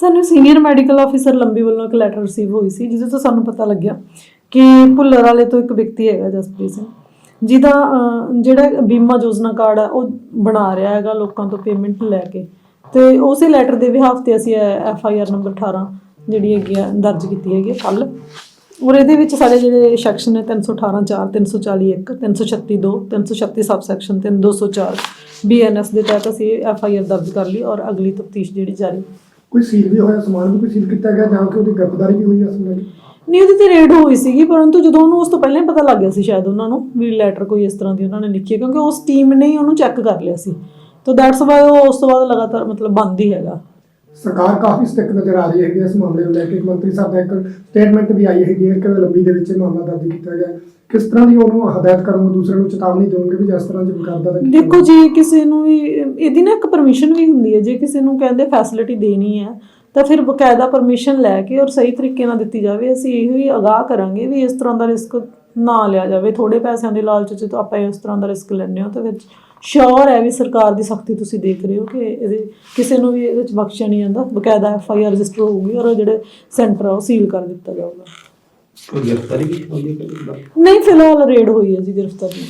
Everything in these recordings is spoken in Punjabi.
ਸਾਨੂੰ ਸੀਨੀਅਰ ਮੈਡੀਕਲ ਆਫੀਸਰ ਲੰਬੀ ਵੱਲੋਂ ਇੱਕ ਲੈਟਰ ਰਿਸੀਵ ਹੋਈ ਸੀ, ਜਿਹਦੇ ਤੋਂ ਸਾਨੂੰ ਪਤਾ ਲੱਗਿਆ ਕਿ ਭੁੱਲਰ ਵਾਲੇ ਤੋਂ ਇੱਕ ਵਿਅਕਤੀ ਹੈਗਾ ਜਸਪ੍ਰੀਤ ਸਿੰਘ, ਜਿਹਦਾ ਜਿਹੜਾ ਬੀਮਾ ਯੋਜਨਾ ਕਾਰਡ ਹੈ ਉਹ ਬਣਾ ਰਿਹਾ ਹੈਗਾ ਲੋਕਾਂ ਤੋਂ ਪੇਮੈਂਟ ਲੈ ਕੇ। ਤੇ ਉਸੇ ਲੈਟਰ ਦੇ ਵਿਹਾਫ ਤੇ ਅਸੀਂ ਐਫ ਆਈ ਆਰ ਨੰਬਰ 18 ਜਿਹੜੀ ਹੈਗੀ ਆ, ਦਰਜ ਕੀਤੀ ਹੈਗੀ ਕੱਲ ਔਰ ਇਹਦੇ ਵਿੱਚ ਸਾਡੇ ਜਿਹੜੇ ਸੈਕਸ਼ਨ ਨੇ 318 4 340 1 336 2 336 ਸਬ ਸੈਕਸ਼ਨ ਤੇ 204 ਬੀਐਨਐਸ ਦੇ ਤਹਿਤ ਅਸੀਂ ਐਫ ਆਈ ਆਰ ਦਰਜ ਕਰ ਲਈ ਔਰ ਅਗਲੀ ਤਫਤੀਸ਼ ਜਿਹੜੀ ਜਾਰੀ। ਕੋਈ ਸੀਲ ਵੀ ਹੋਇਆ ਸਮਾਨ ਵੀ ਕੋਈ ਸੀਲ ਕੀਤਾ ਗਿਆ ਜਾਂ ਕਿ ਉਹਦੀ ਗ੍ਰਿਫਤਾਰੀ ਵੀ ਹੋਈ ਅਸਲ ਵਿੱਚ ਨਹੀਂ ਉਹਦੀ ਤੇ ਰੇਡ ਹੋਈ ਸੀਗੀ ਪਰੰਤੂ ਜਦੋਂ ਉਹਨੂੰ ਉਸ ਤੋਂ ਪਹਿਲਾਂ ਹੀ ਪਤਾ ਲੱਗ ਗਿਆ ਸੀ ਸ਼ਾਇਦ ਉਹਨਾਂ ਨੂੰ ਵੀ ਲੈਟਰ ਕੋਈ ਇਸ ਤਰ੍ਹਾਂ ਦੀ ਉਹਨਾਂ ਨੇ ਲਿਖੀ ਕਿਉਂਕਿ ਉਸ ਟੀਮ ਨੇ ਹੀ ਉਹਨੂੰ ਚੈੱਕ ਕਰ ਲਿਆ ਸੀ। ਤਾਂ ਦੈਟਸ ਵਾਈ ਉਹ ਉਸ ਤੋਂ ਬਾਅਦ ਲਗਾਤਾਰ ਮਤਲਬ ਬੰਦ ਹੀ ਹੈਗਾ। ਸਰਕਾਰ ਕਾਫੀ ਸਟਿਕ ਨਜ਼ਰ ਆ ਰਹੀ ਹੈਗੀ ਇਸ ਮਾਮਲੇ ਨੂੰ ਲੈ ਕੇ। ਮੰਤਰੀ ਸਾਹਿਬ ਦਾ ਇੱਕ ਸਟੇਟਮੈਂਟ ਵੀ ਆਈ ਹੈਗੀ ਹੈ ਕਿ ਲੰਬੀ ਦੇ ਵਿੱਚ ਇਹ ਮਾਮਲਾ ਦਰਜ ਕੀਤਾ ਗਿਆ। ਕਿਸ ਤਰ੍ਹਾਂ ਦੀ ਉਹਨੂੰ ਹਦਾਇਤ ਕਰੋਗੇ ਦੂਸਰੇ ਨੂੰ ਚੇਤਾਵਨੀ ਦੇਵੋਗੇ ਵੀ ਜਿਸ ਤਰ੍ਹਾਂ ਜੇ ਕਰਦਾ ਤਾਂ ਦੇਖੋ ਜੀ, ਕਿਸੇ ਨੂੰ ਵੀ, ਇਹਦੀ ਨਾ ਇੱਕ ਪਰਮਿਸ਼ਨ ਵੀ ਹੁੰਦੀ ਹੈ। ਜੇ ਕਿਸੇ ਨੂੰ ਕਹਿੰਦੇ ਫੈਸਿਲਿਟੀ ਦੇਣੀ ਹੈ, ਤਾਂ ਫਿਰ ਬਕਾਇਦਾ ਪਰਮਿਸ਼ਨ ਲੈ ਕੇ ਔਰ ਸਹੀ ਤਰੀਕੇ ਨਾਲ ਦਿੱਤੀ ਜਾਵੇ। ਅਸੀਂ ਇਹੋ ਹੀ ਅਗਾਹ ਕਰਾਂਗੇ ਵੀ ਇਸ ਤਰ੍ਹਾਂ ਦਾ ਰਿਸਕ ਨਾ ਲਿਆ ਜਾਵੇ। ਥੋੜੇ ਪੈਸਿਆਂ ਦੇ ਲਾਲਚ 'ਚ ਤਾਂ ਆਪਾਂ ਇਸ ਤਰ੍ਹਾਂ ਦਾ ਰਿਸਕ ਲੈਂਦੇ ਹੋ ਤਾਂ ਵਿੱਚ ਸ਼ੋਰ ਹੈ ਵੀ ਸਰਕਾਰ ਦੀ ਸਖਤੀ ਤੁਸੀਂ ਦੇਖ ਰਹੇ ਹੋ ਕਿ ਇਹਦੇ ਕਿਸੇ ਨੂੰ ਵੀ ਇਹਦੇ ਵਿੱਚ ਬਖਸ਼ਿਆ ਨਹੀਂ ਜਾਂਦਾ। ਬਕਾਇਦਾ ਐਫ ਆਈ ਆਰ ਰਜਿਸਟਰ ਹੋਊਗੀ ਔਰ ਜਿਹੜੇ ਸੈਂਟਰ ਆ ਉਹ ਸੀਲ ਕਰ ਦਿੱਤਾ ਜਾਊਗਾ। ਕੋਈ ਗ੍ਰਿਫਤਾਰੀ ਵੀ ਹੋਈ ਹੈ ਕਦੇ ਦਾ ਨਹੀਂ ਫਿਲਹਾਲ ਰੇਡ ਹੋਈ ਹੈ ਜੀ ਗ੍ਰਿਫਤਾਰੀ।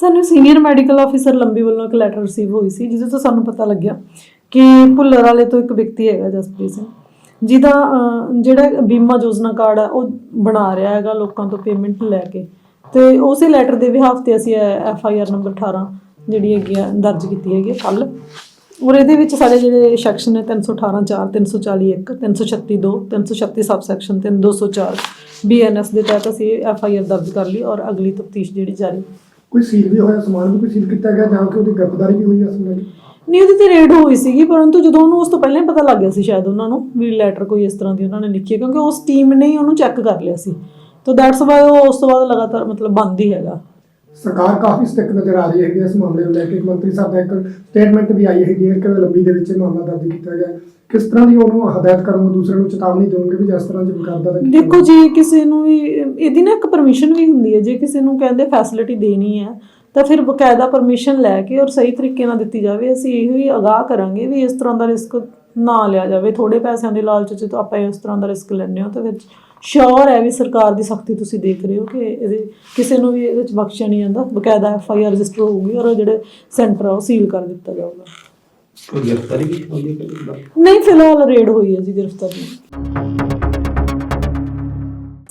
ਸਾਨੂੰ ਸੀਨੀਅਰ ਮੈਡੀਕਲ ਆਫੀਸਰ ਲੰਬੀ ਵੱਲੋਂ ਇੱਕ ਲੈਟਰ ਰਿਸੀਵ ਹੋਈ ਸੀ ਜਿਹਦੇ ਤੋਂ ਸਾਨੂੰ ਪਤਾ ਲੱਗਿਆ ਕਿ ਭੁੱਲਰ ਵਾਲੇ ਤੋਂ ਇੱਕ ਵਿਅਕਤੀ ਹੈਗਾ ਜਸਪ੍ਰੀਤ ਸਿੰਘ ਜਿਹਦਾ ਜਿਹੜਾ ਬੀਮਾ ਯੋਜਨਾ ਕਾਰਡ ਹੈ ਉਹ ਬਣਾ ਰਿਹਾ ਹੈਗਾ ਲੋਕਾਂ ਤੋਂ ਪੇਮੈਂਟ ਲੈ ਕੇ। ਤੇ ਉਸੇ ਲੈਟਰ ਦੇ ਵਿਹਾਫ ਤੇ ਅਸੀਂ ਐਫ ਆਈ ਆਰ ਨੰਬਰ 18 ਜਿਹੜੀ ਹੈਗੀ ਆ ਦਰਜ ਕੀਤੀ ਹੈਗੀ ਕੱਲ ਔਰ ਇਹਦੇ ਵਿੱਚ ਸਾਡੇ ਜਿਹੜੇ ਸੈਕਸ਼ਨ ਨੇ 318 4 340 1 336 2 336 ਸਬ ਸੈਕਸ਼ਨ ਤੇ 204 ਬੀਐਨਐਸ ਦੇ ਤਹਿਤ ਅਸੀਂ ਐਫ ਆਈ ਆਰ ਦਰਜ ਕਰ ਲਈ ਔਰ ਅਗਲੀ ਤਫਤੀਸ਼ ਜਿਹੜੀ ਜਾਰੀ। ਕੋਈ ਸੀਲ ਵੀ ਹੋਇਆ ਸਮਾਨ ਵੀ ਕੋਈ ਸੀਲ ਕੀਤਾ ਗਿਆ ਜਾਂ ਕਿ ਉਹਦੀ ਗ੍ਰਿਫਤਾਰੀ ਵੀ ਹੋਈ ਅਸਲ ਵਿੱਚ ਨਹੀਂ ਉਹਦੀ ਤੇ ਰੇਡ ਹੋਈ ਸੀਗੀ ਪਰੰਤੂ ਜਦੋਂ ਉਹਨੂੰ ਉਸ ਤੋਂ ਪਹਿਲਾਂ ਹੀ ਪਤਾ ਲੱਗ ਗਿਆ ਸੀ ਸ਼ਾਇਦ ਉਹਨਾਂ ਨੂੰ ਵੀ ਲੈਟਰ ਕੋਈ ਇਸ ਤਰ੍ਹਾਂ ਦੀ ਉਹਨਾਂ ਨੇ ਲਿਖੀ ਕਿਉਂਕਿ ਉਸ ਟੀਮ ਨੇ ਹੀ ਉਹਨੂੰ ਚੈੱਕ ਕਰ ਲਿਆ ਸੀ। ਤਾਂ ਦੈਟਸ ਵਾਈ ਉਹ ਉਸ ਤੋਂ ਬਾਅਦ ਲਗਾਤਾਰ ਮਤਲਬ ਬੰਦ ਹੀ ਹੈਗਾ। ਸਰਕਾਰ ਕਾਫੀ ਸਟਿਕ ਨਜ਼ਰ ਆ ਰਹੀ ਹੈਗੀ ਇਸ ਮਾਮਲੇ ਨੂੰ ਲੈ ਕੇ। ਮੰਤਰੀ ਸਾਹਿਬ ਦਾ ਇੱਕ ਸਟੇਟਮੈਂਟ ਵੀ ਆਈ ਹੈਗੀ ਹੈ ਕਿ ਲੰਬੀ ਦੇ ਵਿੱਚ ਮਾਮਲਾ ਦਰਜ ਕੀਤਾ ਗਿਆ। ਕਿਸ ਤਰ੍ਹਾਂ ਦੀ ਉਹਨੂੰ ਹਦਾਇਤ ਕਰੋਗੇ ਦੂਸਰੇ ਨੂੰ ਚੇਤਾਵਨੀ ਦੇਵੋਗੇ ਵੀ ਜਿਸ ਤਰ੍ਹਾਂ ਜੇ ਕਰਦਾ ਤਾਂ ਦੇਖੋ ਜੀ ਕਿਸੇ ਨੂੰ ਵੀ ਇਹਦੀ ਨਾ ਇੱਕ ਪਰਮਿਸ਼ਨ ਵੀ ਹੁੰਦੀ ਹੈ। ਜੇ ਕਿਸੇ ਨੂੰ ਕਹਿੰਦੇ ਫੈਸਿਲਿਟੀ ਦੇਣੀ ਹੈ ਤਾਂ ਫਿਰ ਬਕਾਇਦਾ ਪਰਮਿਸ਼ਨ ਲੈ ਕੇ ਔਰ ਸਹੀ ਤਰੀਕੇ ਨਾਲ ਦਿੱਤੀ ਜਾਵੇ। ਅਸੀਂ ਇਹੋ ਹੀ ਅਗਾਹ ਕਰਾਂਗੇ ਵੀ ਇਸ ਤਰ੍ਹਾਂ ਦਾ ਰਿਸਕ ਨਾ ਲਿਆ ਜਾਵੇ। ਥੋੜੇ ਪੈਸਿਆਂ ਦੇ ਲਾਲਚ 'ਚ ਤਾਂ ਆਪਾਂ ਇਸ ਤਰ੍ਹਾਂ ਦਾ ਰਿਸਕ ਲੈਂਦੇ ਹਾਂ ਤਾਂ ਵਿੱਚ ਸ਼ੋਰ ਹੈ ਵੀ ਸਰਕਾਰ ਦੀ ਸਖਤੀ ਤੁਸੀਂ ਦੇਖ ਰਹੇ ਹੋ ਕਿ ਇਹਦੇ ਕਿਸੇ ਨੂੰ ਵੀ ਇਹਦੇ ਵਿੱਚ ਬਖਸ਼ਿਆ ਨਹੀਂ ਜਾਂਦਾ ਬਕਾਇਦਾ ਐਫ ਆਈ ਆਰ ਰਜਿਸਟਰ ਹੋਊਗੀ ਔਰ ਜਿਹੜੇ ਸੈਂਟਰ ਆ ਉਹ ਸੀਲ ਕਰ ਦਿੱਤਾ ਜਾਊਗਾ। ਕੋਈ ਗ੍ਰਿਫਤਾਰੀ ਵੀ ਹੋਈ ਹੈ ਦਾ ਨਹੀਂ ਫਿਲਹਾਲ ਰੇਡ ਹੋਈ ਹੈ ਜੀ ਗ੍ਰਿਫਤਾਰੀ।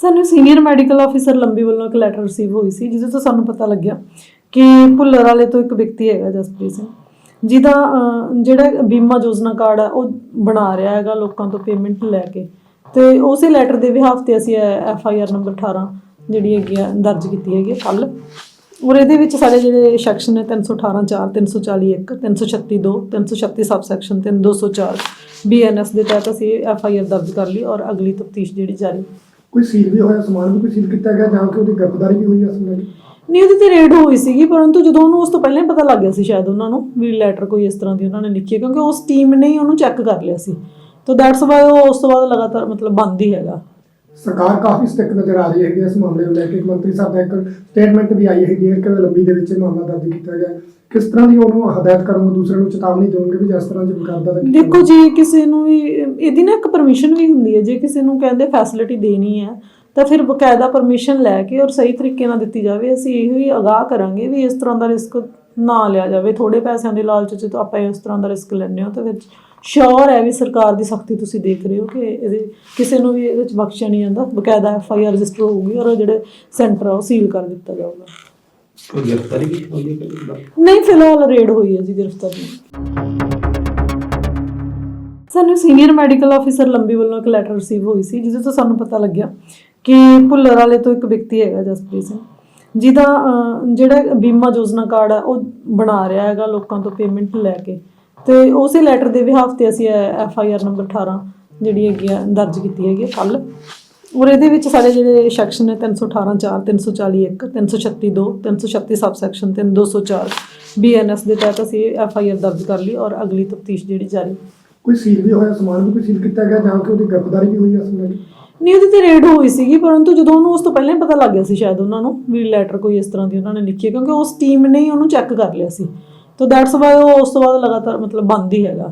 ਸਾਨੂੰ ਸੀਨੀਅਰ ਮੈਡੀਕਲ ਆਫੀਸਰ ਲੰਬੀ ਵੱਲੋਂ ਇੱਕ ਲੈਟਰ ਰਿਸੀਵ ਹੋਈ ਸੀ ਜਿਹਦੇ ਤੋਂ ਸਾਨੂੰ ਪਤਾ ਲੱਗਿਆ ਕਿ ਭੁੱਲਰ ਵਾਲੇ ਤੋਂ ਇੱਕ ਵਿਅਕਤੀ ਹੈਗਾ ਜਸਪ੍ਰੀਤ ਸਿੰਘ ਜਿਹਦਾ ਜਿਹੜਾ ਬੀਮਾ ਯੋਜਨਾ ਕਾਰਡ ਹੈ ਉਹ ਬਣਾ ਰਿਹਾ ਹੈਗਾ ਲੋਕਾਂ ਤੋਂ ਪੇਮੈਂਟ ਲੈ ਕੇ। ਤੇ ਉਸੇ ਲੈਟਰ ਦੇ ਵਿਹਾਫ ਤੇ ਅਸੀਂ ਐਫ ਆਈ ਆਰ ਨੰਬਰ 18 ਜਿਹੜੀ ਹੈਗੀ ਆ ਦਰਜ ਕੀਤੀ ਹੈਗੀ ਕੱਲ ਔਰ ਇਹਦੇ ਵਿੱਚ ਸਾਡੇ ਜਿਹੜੇ ਸੈਕਸ਼ਨ ਨੇ 318 4 340 1 336 2 336 ਸਬ ਸੈਕਸ਼ਨ ਤੇ 204 ਬੀਐਨਐਸ ਦੇ ਤਹਿਤ ਅਸੀਂ ਐਫ ਆਈ ਆਰ ਦਰਜ ਕਰ ਲਈ ਔਰ ਅਗਲੀ ਤਫਤੀਸ਼ ਜਿਹੜੀ ਜਾਰੀ। ਕੋਈ ਸੀਲ ਵੀ ਹੋਇਆ ਸਮਾਨ ਵੀ ਕੋਈ ਸੀਲ ਕੀਤਾ ਗਿਆ ਜਾਂ ਕਿ ਉਹਦੀ ਗ੍ਰਿਫਤਾਰੀ ਵੀ ਹੋਈ ਅਸਲ ਵਿੱਚ? ਨਹੀਂ ਉਹਦੀ ਤੇ ਰੇਡ ਹੋਈ ਸੀਗੀ ਪਰੰਤੂ ਜਦੋਂ ਉਹਨੂੰ ਉਸ ਤੋਂ ਪਹਿਲਾਂ ਹੀ ਪਤਾ ਲੱਗ ਗਿਆ ਸੀ ਸ਼ਾਇਦ ਉਹਨਾਂ ਨੂੰ ਵੀ ਲੈਟਰ ਕੋਈ ਇਸ ਤਰ੍ਹਾਂ ਦੀ ਉਹਨਾਂ ਨੇ ਲਿਖੀ ਹੈ ਕਿਉਂਕਿ ਉਸ ਟੀਮ ਨੇ ਹੀ ਉਹਨੂੰ ਚੈੱਕ ਕਰ ਲਿਆ ਸੀ। ਤਾਂ ਦੈਟਸ ਵਾਈ ਉਹ ਉਸ ਤੋਂ ਬਾਅਦ ਲਗਾਤਾਰ ਮਤਲਬ ਬੰਦ ਹੀ ਹੈਗਾ। ਸਰਕਾਰ ਕਾਫੀ ਸਟਿਕ ਨਜ਼ਰ ਆ ਰਹੀ ਹੈਗੀ ਇਸ ਮਾਮਲੇ ਨੂੰ ਲੈ ਕੇ। ਮੰਤਰੀ ਸਾਹਿਬ ਦਾ ਇੱਕ ਸਟੇਟਮੈਂਟ ਵੀ ਆਈ ਹੈਗੀ ਹੈ ਕਿ ਲੰਬੀ ਦੇ ਵਿੱਚ ਇਹ ਮਾਮਲਾ ਦਰਜ ਕੀਤਾ ਗਿਆ। ਕਿਸ ਤਰ੍ਹਾਂ ਦੀ ਉਹਨੂੰ ਹਦਾਇਤ ਕਰੋਗੇ ਦੂਸਰੇ ਨੂੰ ਚੇਤਾਵਨੀ ਦੇਵੋਗੇ ਵੀ ਜਿਸ ਤਰ੍ਹਾਂ ਜੇ ਕਰਦਾ ਤਾਂ ਦੇਖੋ ਜੀ ਕਿਸੇ ਨੂੰ ਵੀ ਇਹਦੀ ਨਾ ਇੱਕ ਪਰਮਿਸ਼ਨ ਵੀ ਹੁੰਦੀ ਹੈ। ਜੇ ਕਿਸੇ ਨੂੰ ਕਹਿੰਦੇ ਫੈਸਿਲਿਟੀ ਦੇਣੀ ਹੈ ਤਾਂ ਫਿਰ ਬਕਾਇਦਾ ਪਰਮਿਸ਼ਨ ਲੈ ਕੇ ਔਰ ਸਹੀ ਤਰੀਕੇ ਨਾਲ ਦਿੱਤੀ ਜਾਵੇ। ਅਸੀਂ ਇਹੋ ਹੀ ਅਗਾਹ ਕਰਾਂਗੇ ਵੀ ਇਸ ਤਰ੍ਹਾਂ ਦਾ ਰਿਸਕ ਨਾ ਲਿਆ ਜਾਵੇ ਥੋੜੇ ਪੈਸਿਆਂ ਦੇ ਲਾਲਚ 'ਚ ਤਾਂ ਆਪਾਂ ਇਸ ਤਰ੍ਹਾਂ ਦਾ ਰਿਸਕ ਲੈਂਦੇ ਹਾਂ ਤਾਂ ਵਿੱਚ ਸ਼ੋਰ ਹੈ ਵੀ ਸਰਕਾਰ ਦੀ ਸਖਤੀ ਤੁਸੀਂ ਦੇਖ ਰਹੇ ਹੋ ਕਿ ਇਹਦੇ ਕਿਸੇ ਨੂੰ ਵੀ ਇਹਦੇ ਵਿੱਚ ਬਖਸ਼ਿਆ ਨਹੀਂ ਜਾਂਦਾ ਬਕਾਇਦਾ ਐਫ ਆਈ ਆਰ ਰਜਿਸਟਰ ਹੋਊਗੀ ਔਰ ਜਿਹੜੇ ਸੈਂਟਰ ਆ ਉਹ ਸੀਲ ਕਰ ਦਿੱਤਾ ਜਾਊਗਾ। ਕੋਈ ਗ੍ਰਿਫਤਾਰੀ ਵੀ ਹੋਈ ਹੈ ਨਹੀਂ ਫਿਲਹਾਲ ਰੇਡ ਹੋਈ ਹੈ ਜੀ ਗ੍ਰਿਫਤਾਰੀ। ਸਾਨੂੰ ਸੀਨੀਅਰ ਮੈਡੀਕਲ ਆਫੀਸਰ ਲੰਬੀ ਵੱਲੋਂ ਇੱਕ ਲੈਟਰ ਰਿਸੀਵ ਹੋਈ ਸੀ ਜਿਹਦੇ ਤੋਂ ਸਾਨੂੰ ਪਤਾ ਲੱਗਿਆ ਕਿ ਭੁੱਲਰ ਵਾਲੇ ਤੋਂ ਇੱਕ ਵਿਅਕਤੀ ਹੈਗਾ ਜਸਪ੍ਰੀਤ ਸਿੰਘ। ਜਿਹਦਾ ਅਹ, ਜਿਹੜਾ ਬੀਮਾ ਯੋਜਨਾ ਕਾਰਡ ਹੈ ਉਹ ਬਣਾ ਰਿਹਾ ਹੈਗਾ ਲੋਕਾਂ ਤੋਂ ਪੇਮੈਂਟ ਲੈ ਕੇ। ਤੇ ਉਸੇ ਲੈਟਰ ਦੇ ਵਿਹਾਫ ਤੇ ਅਸੀਂ ਐਫ ਆਈ ਆਰ ਨੰਬਰ 18 ਜਿਹੜੀ ਹੈਗੀ ਆ ਦਰਜ ਕੀਤੀ ਹੈਗੀ ਕੱਲ ਔਰ ਇਹਦੇ ਵਿੱਚ ਸਾਡੇ ਜਿਹੜੇ ਸੈਕਸ਼ਨ ਨੇ 318 4 340 1 336 2 336 ਸਬ ਸੈਕਸ਼ਨ ਤੇ 204 ਬੀਐਨਐਸ ਦੇ ਤਹਿਤ ਅਸੀਂ ਐਫ ਆਈ ਆਰ ਦਰਜ ਕਰ ਲਈ ਔਰ ਅਗਲੀ ਤਫਤੀਸ਼ ਜਿਹੜੀ ਜਾਰੀ ਕੋਈ ਸੀਲ ਵੀ ਹੋਇਆ ਸਮਾਨ ਵੀ ਕੋਈ ਸੀਲ ਕੀਤਾ ਗਿਆ ਜਾਂ ਕਿ ਉਹਦੀ ਗ੍ਰਿਫਤਾਰੀ ਵੀ ਹੋਈ ਹੈ ਅਸਲ ਵਿੱਚ ਨਹੀਂ ਉਹਦੀ ਤੇ ਰੇਡ ਹੋਈ ਸੀਗੀ ਪਰੰਤੂ ਜਦੋਂ ਉਹਨੂੰ ਉਸ ਤੋਂ ਪਹਿਲਾਂ ਹੀ ਪਤਾ ਲੱਗ ਗਿਆ ਸੀ ਸ਼ਾਇਦ ਉਹਨਾਂ ਨੂੰ ਵੀ ਲੈਟਰ ਕੋਈ ਇਸ ਤਰ੍ਹਾਂ ਦੀ ਉਹਨਾਂ ਨੇ ਲਿਖੀ ਹੈ ਕਿਉਂਕਿ ਉਸ ਟੀਮ ਨੇ ਹੀ ਉਹਨੂੰ ਚੈੱਕ ਕਰ ਲਿਆ ਸੀ। ਤਾਂ ਦੈਟਸ ਵਾਈ ਉਹ ਉਸ ਤੋਂ ਬਾਅਦ ਲਗਾਤਾਰ ਮਤਲਬ ਬੰਦ ਹੀ ਹੈਗਾ।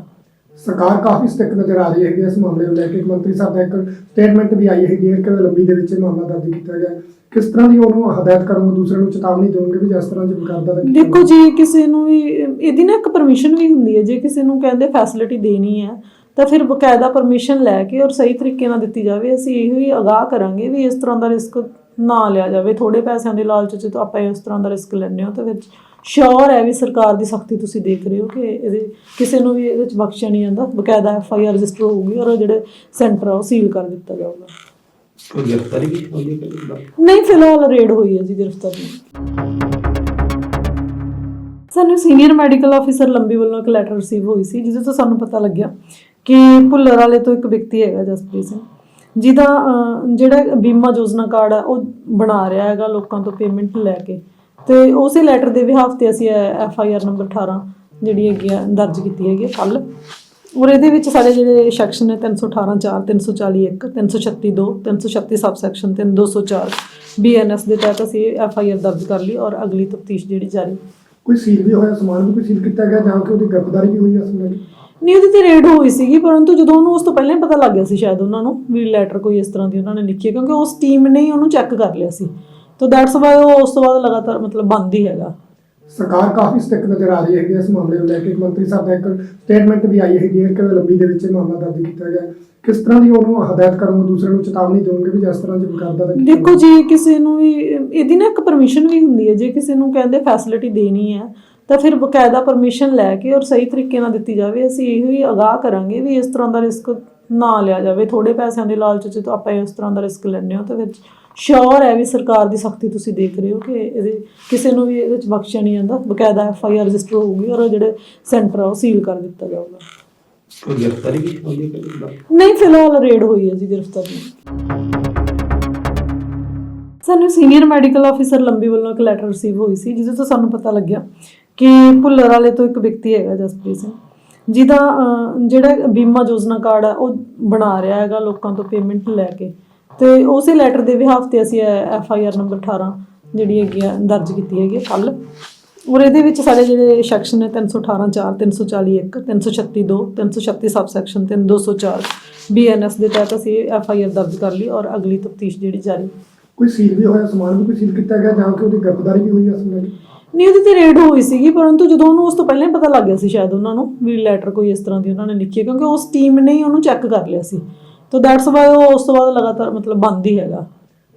ਸਰਕਾਰ ਕਾਫੀ ਸਟਿਕ ਨਜ਼ਰ ਆ ਰਹੀ ਹੈਗੀ ਇਸ ਮਾਮਲੇ ਨੂੰ ਲੈ ਕੇ। ਮੰਤਰੀ ਸਾਹਿਬ ਦਾ ਇੱਕ ਸਟੇਟਮੈਂਟ ਵੀ ਆਈ ਹੈਗੀ ਹੈ ਕਿ ਲੰਬੀ ਦੇ ਵਿੱਚ ਮਾਮਲਾ ਦਰਜ ਕੀਤਾ ਗਿਆ। ਕਿਸ ਤਰ੍ਹਾਂ ਦੀ ਉਹਨੂੰ ਹਦਾਇਤ ਕਰੋਗੇ ਦੂਸਰੇ ਨੂੰ ਚੇਤਾਵਨੀ ਦੇਵੋਗੇ ਵੀ ਜਿਸ ਤਰ੍ਹਾਂ ਜੇ ਕਰਦਾ ਤਾਂ ਦੇਖੋ ਜੀ ਕਿਸੇ ਨੂੰ ਵੀ ਇਹਦੀ ਨਾ ਇੱਕ ਪਰਮਿਸ਼ਨ ਵੀ ਹੁੰਦੀ ਹੈ ਜੇ ਕਿਸੇ ਨੂੰ ਕਹਿੰਦੇ ਫੈਸਿਲਿਟੀ ਦੇਣੀ ਹੈ ਤਾਂ ਫਿਰ ਬਕਾਇਦਾ ਪਰਮਿਸ਼ਨ ਲੈ ਕੇ ਔਰ ਸਹੀ ਤਰੀਕੇ ਨਾਲ ਦਿੱਤੀ ਜਾਵੇ। ਅਸੀਂ ਇਹੋ ਹੀ ਅਗਾਹ ਕਰਾਂਗੇ ਵੀ ਇਸ ਤਰ੍ਹਾਂ ਦਾ ਰਿਸਕ ਨਾ ਲਿਆ ਜਾਵੇ। ਥੋੜੇ ਪੈਸਿਆਂ ਦੇ ਲਾਲਚ 'ਚ ਤਾਂ ਆਪਾਂ ਇਸ ਤਰ੍ਹਾਂ ਦਾ ਰਿਸਕ ਲੈਂਦੇ ਹਾਂ ਤਾਂ ਵਿੱਚ ਸ਼ੋਰ ਹੈ ਵੀ ਸਰਕਾਰ ਦੀ ਸਖਤੀ ਤੁਸੀਂ ਦੇਖ ਰਹੇ ਹੋ ਕਿ ਇਹਦੇ ਕਿਸੇ ਨੂੰ ਵੀ ਇਹਦੇ ਵਿੱਚ ਬਖਸ਼ਿਆ ਨਹੀਂ ਜਾਂਦਾ। ਬਕਾਇਦਾ ਐਫ ਆਈ ਆਰ ਰਜਿਸਟਰ ਹੋਊਗੀ ਔਰ ਜਿਹੜੇ ਸੈਂਟਰ ਆ ਉਹ ਸੀਲ ਕਰ ਦਿੱਤਾ ਜਾਊਗਾ। ਕੋਈ ਗ੍ਰਿਫਤਾਰੀ ਵੀ ਹੋਈ ਹੈ ਕਿਸੇ ਦਾ ਨਹੀਂ ਫਿਲਹਾਲ ਰੇਡ ਹੋਈ ਹੈ ਜੀ ਗ੍ਰਿਫਤਾਰੀ ਸਾਨੂੰ ਸੀਨੀਅਰ ਮੈਡੀਕਲ ਆਫੀਸਰ ਲੰਬੀ ਵੱਲੋਂ ਇੱਕ ਲੈਟਰ ਰਿਸੀਵ ਹੋਈ ਸੀ ਜਿਹਦੇ ਤੋਂ ਸਾਨੂੰ ਪਤਾ ਲੱਗਿਆ ਕਿ ਭੁੱਲਰ ਵਾਲੇ ਤੋਂ ਇੱਕ ਵਿਅਕਤੀ ਹੈਗਾ ਜਸਪ੍ਰੀਤ ਸਿੰਘ, ਜਿਹਦਾ ਜਿਹੜਾ ਬੀਮਾ ਯੋਜਨਾ ਕਾਰਡ ਆ, ਉਹ ਬਣਾ ਰਿਹਾ ਹੈਗਾ ਲੋਕਾਂ ਤੋਂ ਪੇਮੈਂਟ ਲੈ ਕੇ ਤੇ ਉਸੇ ਲੈਟਰ ਦੇ ਵਿਹਾਫ ਤੇ ਅਸੀਂ ਐਫ ਆਈ ਆਰ ਨੰਬਰ 18 ਜਿਹੜੀ ਹੈਗੀ ਆ, ਦਰਜ ਕੀਤੀ ਹੈਗੀ ਕੱਲ ਔਰ ਇਹਦੇ ਵਿੱਚ ਸਾਡੇ ਜਿਹੜੇ ਸੈਕਸ਼ਨ ਨੇ 318 4 340 1 336 2 336 ਸਬ ਸੈਕਸ਼ਨ ਤੇ 204 ਬੀਐਨਐਸ ਦੇ ਤਹਿਤ ਅਸੀਂ ਐਫ ਆਈ ਆਰ ਦਰਜ ਕਰ ਲਈ ਔਰ ਅਗਲੀ ਤਫਤੀਸ਼ ਜਿਹੜੀ ਜਾਰੀ ਕੋਈ ਸੀਲ ਵੀ ਹੋਇਆ ਸਮਾਨ ਵੀ ਕੋਈ ਸੀਲ ਕੀਤਾ ਗਿਆ ਜਾਂ ਕਿ ਉਹਦੀ ਗ੍ਰਿਫਤਾਰੀ ਵੀ ਹੋਈ ਹੈ ਇਸ ਨਹੀਂ ਉਹਦੀ ਤੇ ਰੇਡ ਹੋਈ ਸੀਗੀ ਪਰੰਤੂ ਜਦੋਂ ਉਹਨੂੰ ਉਸ ਤੋਂ ਪਹਿਲਾਂ ਹੀ ਪਤਾ ਲੱਗ ਗਿਆ ਸੀ ਸ਼ਾਇਦ ਉਹਨਾਂ ਨੂੰ ਵੀ ਲੈਟਰ ਕੋਈ ਇਸ ਤਰ੍ਹਾਂ ਦੀ ਉਹਨਾਂ ਨੇ ਲਿਖੀ ਹੈ ਕਿਉਂਕਿ ਉਸ ਟੀਮ ਨੇ ਹੀ ਉਹਨੂੰ ਚੈੱਕ ਕਰ ਲਿਆ ਸੀ। ਤਾਂ ਦੈਟਸ ਵਾਈ ਉਹ ਉਸ ਤੋਂ ਬਾਅਦ ਲਗਾਤਾਰ ਮਤਲਬ ਬੰਦ ਹੀ ਹੈਗਾ। ਸਰਕਾਰ ਕਾਫੀ ਸਟਿਕ ਨਜ਼ਰ ਆ ਰਹੀ ਹੈਗੀ ਇਸ ਮਾਮਲੇ ਨੂੰ ਲੈ ਕੇ। ਮੰਤਰੀ ਸਾਹਿਬ ਦਾ ਇੱਕ ਸਟੇਟਮੈਂਟ ਵੀ ਆਈ ਹੈਗੀ ਹੈ ਕਿ ਲੰਬੀ ਦੇ ਵਿੱਚ ਇਹ ਮਾਮਲਾ ਦਰਜ ਕੀਤਾ ਗਿਆ। ਕਿਸ ਤਰ੍ਹਾਂ ਦੀ ਉਹਨੂੰ ਹਦਾਇਤ ਕਰੋਗੇ ਦੂਸਰੇ ਨੂੰ ਚੇਤਾਵਨੀ ਦੇਵੋਗੇ ਵੀ ਜਿਸ ਤਰ੍ਹਾਂ ਜੇ ਕਰਦਾ ਤਾਂ ਦੇਖੋ ਜੀ ਕਿਸੇ ਨੂੰ ਵੀ ਇਹਦੀ ਨਾ ਇੱਕ ਪਰਮਿਸ਼ਨ ਵੀ ਹੁੰਦੀ ਹੈ ਜੇ ਕਿਸੇ ਨੂੰ ਕਹਿੰਦੇ ਫੈਸਿਲਿਟੀ ਦੇਣੀ ਹੈ ਤਾਂ ਫਿਰ ਬਕਾਇਦਾ ਪਰਮਿਸ਼ਨ ਲੈ ਕੇ ਔਰ ਸਹੀ ਤਰੀਕੇ ਨਾਲ ਦਿੱਤੀ ਜਾਵੇ। ਅਸੀਂ ਇਹੋ ਹੀ ਅਗਾਹ ਕਰਾਂਗੇ ਵੀ ਇਸ ਤਰ੍ਹਾਂ ਦਾ ਰਿਸਕ ਨਾ ਲਿਆ ਜਾਵੇ। ਥੋੜੇ ਪੈਸਿਆਂ ਦੇ ਲਾਲਚ 'ਚ ਤਾਂ ਆਪਾਂ ਇਸ ਤਰ੍ਹਾਂ ਦਾ ਰਿਸਕ ਲੈਂਦੇ ਹਾਂ। ਤਾਂ ਵਿੱਚ ਸ਼ੋਰ ਹੈ ਵੀ ਸਰਕਾਰ ਦੀ ਸਖਤੀ ਤੁਸੀਂ ਦੇਖ ਰਹੇ ਹੋ ਕਿ ਇਹਦੇ ਕਿਸੇ ਨੂੰ ਵੀ ਇਹਦੇ ਵਿੱਚ ਬਖਸ਼ਿਆ ਨਹੀਂ ਜਾਂਦਾ। ਬਕਾਇਦਾ ਐਫ ਆਈ ਆਰ ਰਜਿਸਟਰ ਹੋਊਗੀ ਔਰ ਜਿਹੜੇ ਸੈਂਟਰ ਆ ਉਹ ਸੀਲ ਕਰ ਦਿੱਤਾ ਜਾਊਗਾ। ਕੋਈ ਗ੍ਰਿਫਤਾਰੀ ਵੀ ਹੋਈ ਹੈ ਕਿਸੇ ਦਾ ਨਹੀਂ ਫਿਲਹਾਲ ਰੇਡ ਹੋਈ ਹੈ ਜੀ ਗ੍ਰਿਫਤਾਰੀ। ਸਾਨੂੰ ਸੀਨੀਅਰ ਮੈਡੀਕਲ ਆਫੀਸਰ ਲੰਬੀ ਵੱਲੋਂ ਇੱਕ ਲੈਟਰ ਰਿਸੀਵ ਹੋਈ ਸੀ ਜਿਹਦੇ ਤੋਂ ਸਾਨੂੰ ਪਤਾ ਲੱਗਿਆ ਕਿ ਭੁੱਲਰ ਵਾਲੇ ਤੋਂ ਇੱਕ ਵਿਅਕਤੀ ਹੈਗਾ ਜਸਪ੍ਰੀਤ ਸਿੰਘ, ਜਿਹਦਾ ਜਿਹੜਾ ਬੀਮਾ ਯੋਜਨਾ ਕਾਰਡ ਆ, ਉਹ ਬਣਾ ਰਿਹਾ ਹੈਗਾ ਲੋਕਾਂ ਤੋਂ ਪੇਮੈਂਟ ਲੈ ਕੇ। ਤੇ ਉਸੇ ਲੈਟਰ ਦੇ ਵਿਹਾਫ ਤੇ ਅਸੀਂ ਐਫ ਆਈ ਆਰ ਨੰਬਰ 18 ਜਿਹੜੀ ਹੈਗੀ ਆ, ਦਰਜ ਕੀਤੀ ਹੈਗੀ ਕੱਲ ਔਰ ਇਹਦੇ ਵਿੱਚ ਸਾਡੇ ਜਿਹੜੇ ਸੈਕਸ਼ਨ ਨੇ 318 4 340 1 336 2 336 ਸਬ ਸੈਕਸ਼ਨ ਤੇ 204 ਬੀਐਨਐਸ ਦੇ ਤਹਿਤ ਅਸੀਂ ਐਫ ਆਈ ਆਰ ਦਰਜ ਕਰ ਲਈ ਔਰ ਅਗਲੀ ਤਫਤੀਸ਼ ਜਿਹੜੀ ਜਾਰੀ। ਕੋਈ ਸੀਲ ਵੀ ਹੋਇਆ, ਸਮਾਨ ਵੀ ਕੋਈ ਸੀਲ ਕੀਤਾ ਗਿਆ ਜਾਂ ਕਿ ਉਹਦੀ ਗ੍ਰਿਫਤਾਰੀ ਵੀ ਹੋਈ ਹੈ ਇਸ ਨਹੀਂ ਉਹਦੀ ਤੇ ਰੇਡ ਹੋਈ ਸੀਗੀ ਪਰੰਤੂ ਜਦੋਂ ਉਹਨੂੰ ਉਸ ਤੋਂ ਪਹਿਲਾਂ ਹੀ ਪਤਾ ਲੱਗ ਗਿਆ ਸੀ ਸ਼ਾਇਦ ਉਹਨਾਂ ਨੂੰ ਵੀ ਲੈਟਰ ਕੋਈ ਇਸ ਤਰ੍ਹਾਂ ਦੀ ਉਹਨਾਂ ਨੇ ਲਿਖੀ ਹੈ ਕਿਉਂਕਿ ਉਸ ਟੀਮ ਨੇ ਹੀ ਉਹਨੂੰ ਚੈੱਕ ਕਰ ਲਿਆ ਸੀ। ਤਾਂ ਦੈਟਸ ਵਾਈ ਉਹ ਉਸ ਤੋਂ ਬਾਅਦ ਲਗਾਤਾਰ ਮਤਲਬ ਬੰਦ ਹੀ ਹੈਗਾ।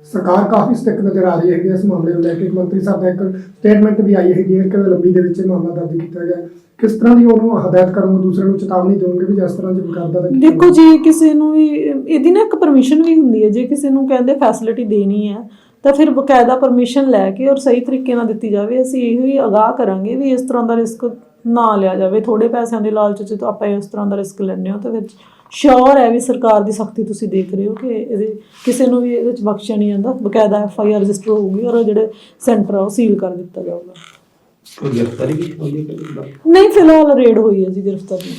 ਸਰਕਾਰ ਕਾਫੀ ਸਟਿਕ ਨਜ਼ਰ ਆ ਰਹੀ ਹੈਗੀ ਇਸ ਮਾਮਲੇ ਨੂੰ ਲੈ ਕੇ। ਮੰਤਰੀ ਸਾਹਿਬ ਦਾ ਇੱਕ ਸਟੇਟਮੈਂਟ ਵੀ ਆਈ ਹੈਗੀ ਹੈ ਕਿ ਲੰਬੀ ਦੇ ਵਿੱਚ ਮਾਮਲਾ ਦਰਜ ਕੀਤਾ ਗਿਆ। ਕਿਸ ਤਰ੍ਹਾਂ ਦੀ ਉਹਨੂੰ ਹਦਾਇਤ ਕਰੋਗੇ ਦੂਸਰੇ ਨੂੰ ਚੇਤਾਵਨੀ ਦੇਵੋਗੇ ਵੀ ਜਿਸ ਤਰ੍ਹਾਂ ਜੇ ਕਰਦਾ ਤਾਂ ਦੇਖੋ ਜੀ ਕਿਸੇ ਨੂੰ ਵੀ ਇਹਦੀ ਨਾ ਇੱਕ ਪਰਮਿਸ਼ਨ ਵੀ ਹੁੰਦੀ ਹੈ ਜੇ ਕਿਸੇ ਨੂੰ ਕਹਿੰਦੇ ਫੈਸਿਲਿਟੀ ਦੇਣੀ ਹੈ ਤਾਂ ਫਿਰ ਬਕਾਇਦਾ ਪਰਮਿਸ਼ਨ ਲੈ ਕੇ ਔਰ ਸਹੀ ਤਰੀਕੇ ਨਾਲ ਦਿੱਤੀ ਜਾਵੇ। ਅਸੀਂ ਇਹੋ ਹੀ ਅਗਾਹ ਕਰਾਂਗੇ ਵੀ ਇਸ ਤਰ੍ਹਾਂ ਦਾ ਰਿਸਕ ਨਾ ਲਿਆ ਜਾਵੇ। ਥੋੜੇ ਪੈਸਿਆਂ ਦੇ ਲਾਲਚ 'ਚ ਤਾਂ ਆਪਾਂ ਇਸ ਤਰ੍ਹਾਂ ਦਾ ਰਿਸਕ ਲੈਂਦੇ ਹਾਂ। ਤਾਂ ਵਿੱਚ ਸ਼ੋਰ ਹੈ ਵੀ ਸਰਕਾਰ ਦੀ ਸਖਤੀ ਤੁਸੀਂ ਦੇਖ ਰਹੇ ਹੋ ਕਿ ਇਹਦੇ ਕਿਸੇ ਨੂੰ ਵੀ ਇਹਦੇ ਵਿੱਚ ਬਖਸ਼ਿਆ ਨਹੀਂ ਜਾਂਦਾ। ਬਕਾਇਦਾ ਐਫ ਆਈ ਆਰ ਰਜਿਸਟਰ ਹੋਊਗੀ ਔਰ ਜਿਹੜੇ ਸੈਂਟਰ ਆ ਉਹ ਸੀਲ ਕਰ ਦਿੱਤਾ ਜਾਊਗਾ। ਕੋਈ ਗ੍ਰਿਫਤਾਰੀ ਵੀ ਹੋਈ ਹੈ ਨਹੀਂ? ਫਿਲਹਾਲ ਰੇਡ ਹੋਈ ਹੈ ਜੀ ਗ੍ਰਿਫਤਾਰੀ।